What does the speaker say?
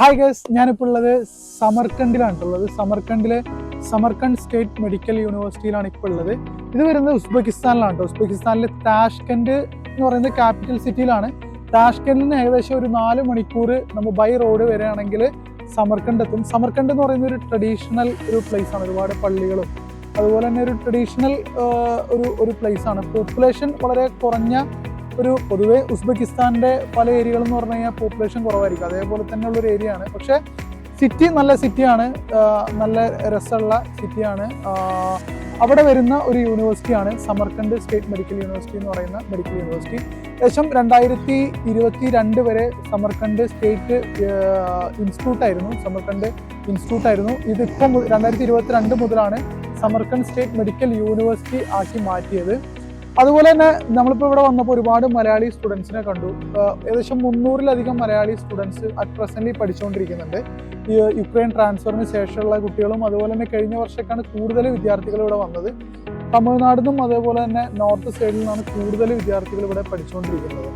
Hi guess ഞാനിപ്പോൾ ഉള്ളത് സമർക്കണ്ടിലാണ് ഉള്ളത്. സമർക്കണ്ടിലെ സമർക്കണ്ട് സ്റ്റേറ്റ് മെഡിക്കൽ യൂണിവേഴ്സിറ്റിയിലാണ് ഇപ്പോൾ ഉള്ളത്. ഇത് വരുന്നത് ഉസ്ബെക്കിസ്ഥാനിലാണ് കേട്ടോ. ഉസ്ബെക്കിസ്ഥാനിലെ താഷ്കൻഡ് എന്ന് പറയുന്നത് ക്യാപിറ്റൽ സിറ്റിയിലാണ് താഷ്കൻഡിൽ നിന്ന് ഏകദേശം ഒരു നാല് മണിക്കൂർ നമ്മൾ ബൈ റോഡ് വരികയാണെങ്കിൽ സമർക്കണ്ട് എത്തും. സമർക്കണ്ട് എന്ന് പറയുന്ന ഒരു ട്രഡീഷണൽ ഒരു place ആണ്. ഒരുപാട് പള്ളികളും അതുപോലെ തന്നെ ഒരു ട്രഡീഷണൽ ഒരു ഒരു place ആണ്. പോപ്പുലേഷൻ വളരെ കുറഞ്ഞ ഒരു പൊതുവേ ഉസ്ബെക്കിസ്ഥാന്റെ പല ഏരിയകളെന്ന് പറഞ്ഞു കഴിഞ്ഞാൽ പോപ്പുലേഷൻ കുറവായിരിക്കും. അതേപോലെ തന്നെ ഉള്ളൊരു ഏരിയ ആണ്. പക്ഷേ സിറ്റി നല്ല സിറ്റിയാണ് നല്ല രസമുള്ള സിറ്റിയാണ് അവിടെ വരുന്ന ഒരു യൂണിവേഴ്സിറ്റിയാണ് സമർക്കണ്ട് സ്റ്റേറ്റ് മെഡിക്കൽ യൂണിവേഴ്സിറ്റി എന്ന് പറയുന്ന മെഡിക്കൽ യൂണിവേഴ്സിറ്റി ഏകദേശം രണ്ടായിരത്തി ഇരുപത്തി രണ്ട് വരെ സമർക്കണ്ട് സ്റ്റേറ്റ് ഇൻസ്റ്റിറ്റ്യൂട്ട് ആയിരുന്നു. സമർക്കണ്ട് ഇൻസ്റ്റിറ്റ്യൂട്ട് ആയിരുന്നു. ഇതിപ്പം രണ്ടായിരത്തി ഇരുപത്തി രണ്ട് മുതലാണ് സമർക്കണ്ട് സ്റ്റേറ്റ് മെഡിക്കൽ യൂണിവേഴ്സിറ്റി ആക്കി മാറ്റിയത്. അതുപോലെ തന്നെ നമ്മളിപ്പോൾ ഇവിടെ വന്നപ്പോൾ ഒരുപാട് മലയാളി സ്റ്റുഡൻസിനെ കണ്ടു. ഏകദേശം മുന്നൂറിലധികം മലയാളി സ്റ്റുഡൻസ് അറ്റ് പ്രസന്റ് പഠിച്ചുകൊണ്ടിരിക്കുന്നുണ്ട് ഈ യുക്രൈൻ ട്രാൻസ്ഫറിന് ശേഷമുള്ള കുട്ടികളും അതുപോലെ തന്നെ കഴിഞ്ഞ വർഷമൊക്കെയാണ് കൂടുതൽ വിദ്യാർത്ഥികൾ ഇവിടെ വന്നത്. തമിഴ്നാടിനും അതേപോലെ തന്നെ നോർത്ത് സൈഡിൽ നിന്നാണ് കൂടുതൽ വിദ്യാർത്ഥികൾ ഇവിടെ പഠിച്ചുകൊണ്ടിരിക്കുന്നത്